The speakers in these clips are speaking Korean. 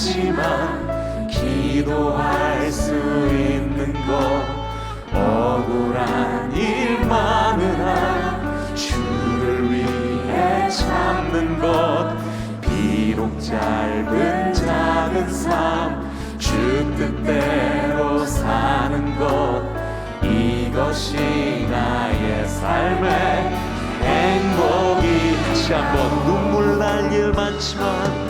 많지만 기도할 수 있는 것 억울한 일 많으나 주를 위해 참는 것. 비록 짧은 작은 삶 주 뜻대로 사는 것. 이것이 나의 삶의 행복이. 다시 한번 눈물 날 일 많지만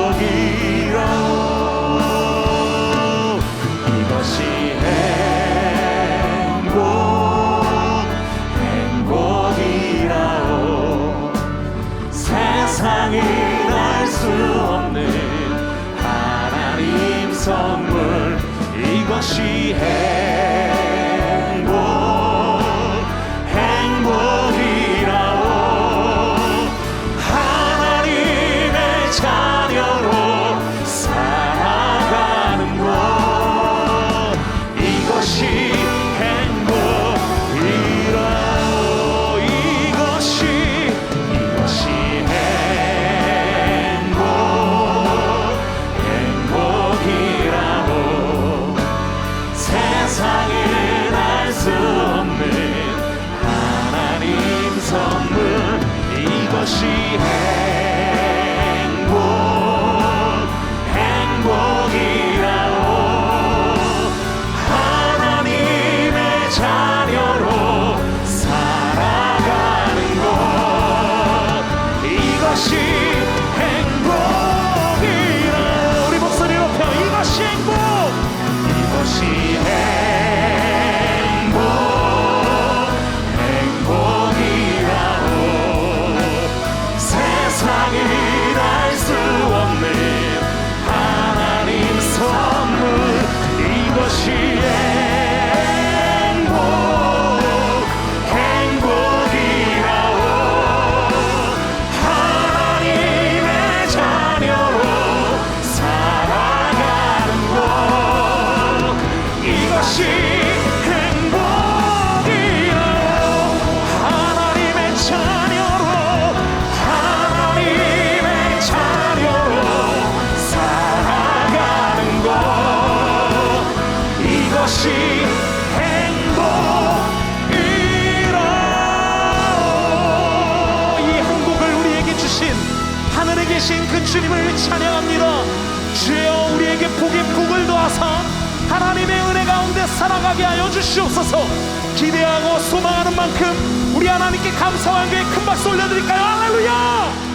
계신 그 주님을 찬양합니다. 주여 우리에게 복의 복을 더하사 하나님의 은혜 가운데 살아가게 하여 주시옵소서. 기대하고 소망하는 만큼 우리 하나님께 감사와 교회 큰 박수 올려드릴까요? 할렐루야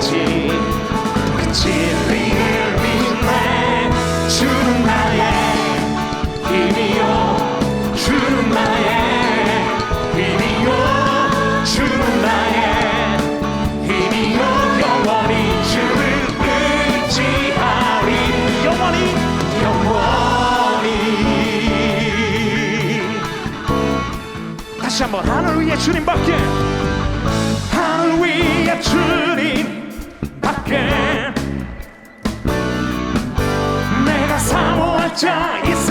그 진리를 믿네 주는 나의 힘이요 주는 나의 힘이요 주는 나의 힘이요. 영원히 주를 의지하리. 영원히 영원히. 다시 한번 하늘 위에 주님 밖에. 하늘 위에 주님 밖에 내가 사모할 자이 세상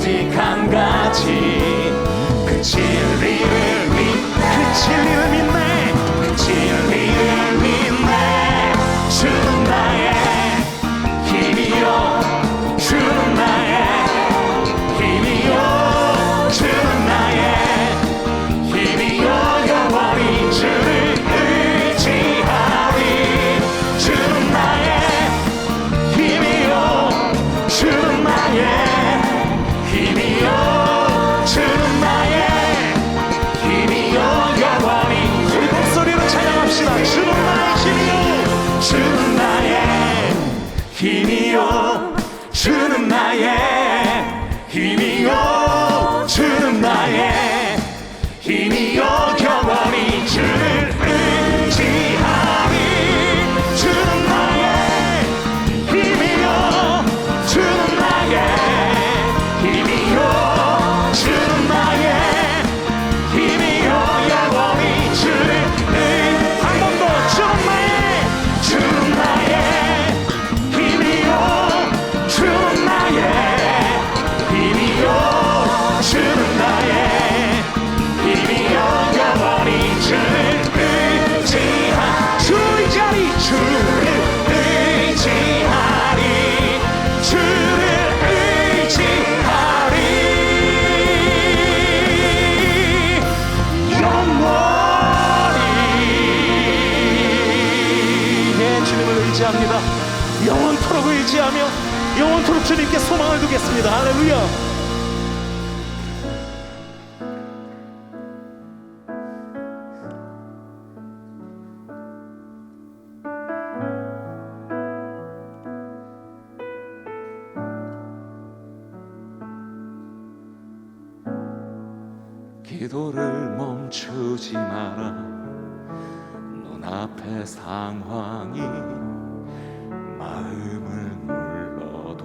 오직 한 가지. 그 진리를 믿 그 진리를 믿네 주는 나의 기도를 멈추지 마라. 눈앞의 상황이 마음을 원망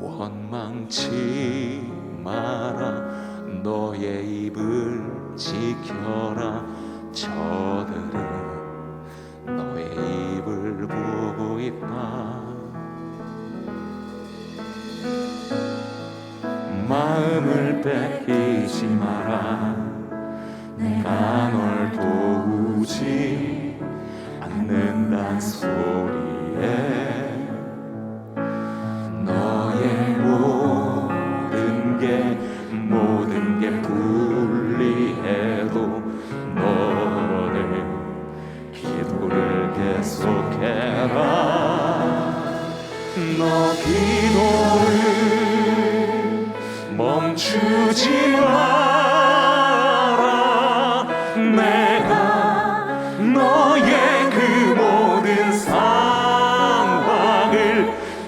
원망치 마라. 너의 입을 지켜라 마음을 뺏기지 마라. 내가 널 도우지 않는단 소리에 너의 모든 게 모든 게 불리해도 너는 기도를 계속해라. 너 기도를 멈추지 마라. 내가 너의 그 모든 상황을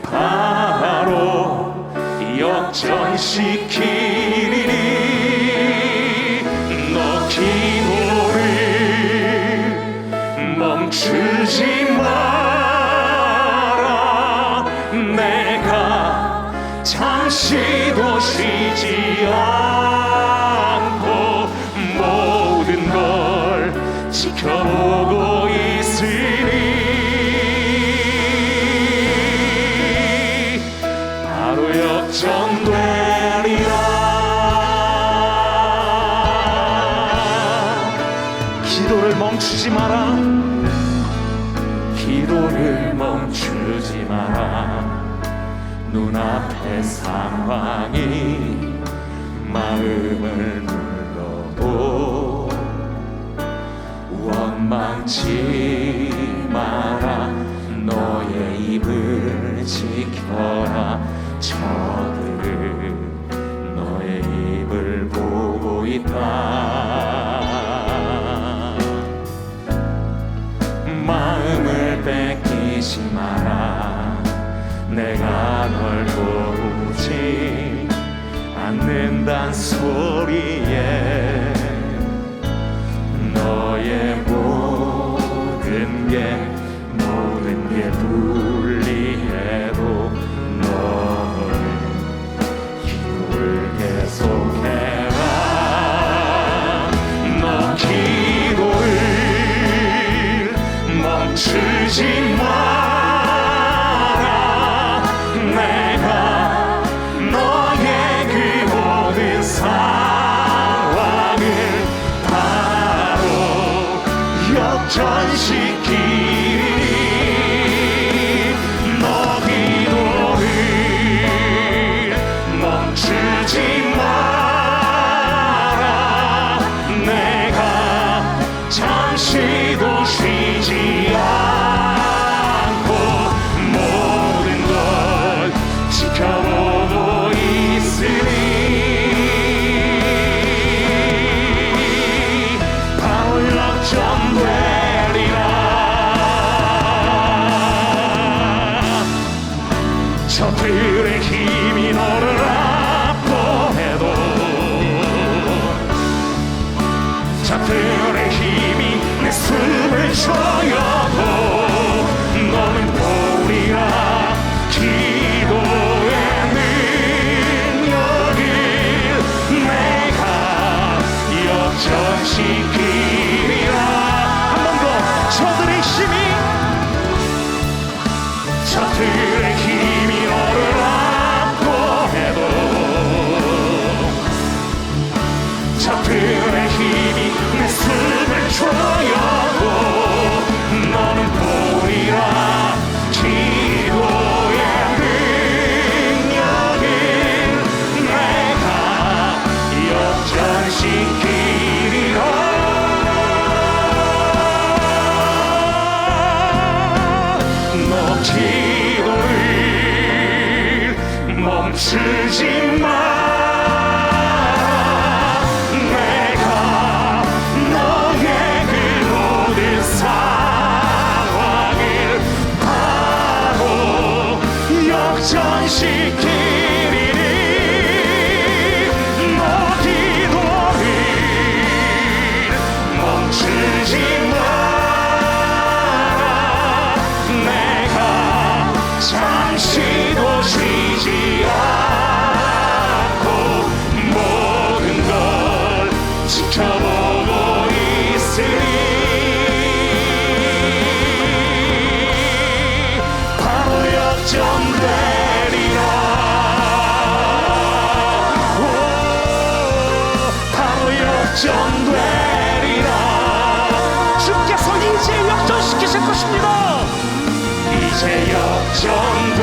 바로 역전시키리니. 너 기도를 멈추지 마라. 내가 잠시도 쉬지 않 눈앞의 상황이 마음을 눌러도 원망치 마라 너의 입을 지켜라. 저들은 너의 입을 보고 있다. 마음을 뺏기지 마라 내가 널 도우지 않는단 소리에 너의 모든 게 모든 게 불리해도 너는 기도를 계속해라. 너 기도를 멈추지 멈추 이제 역전돼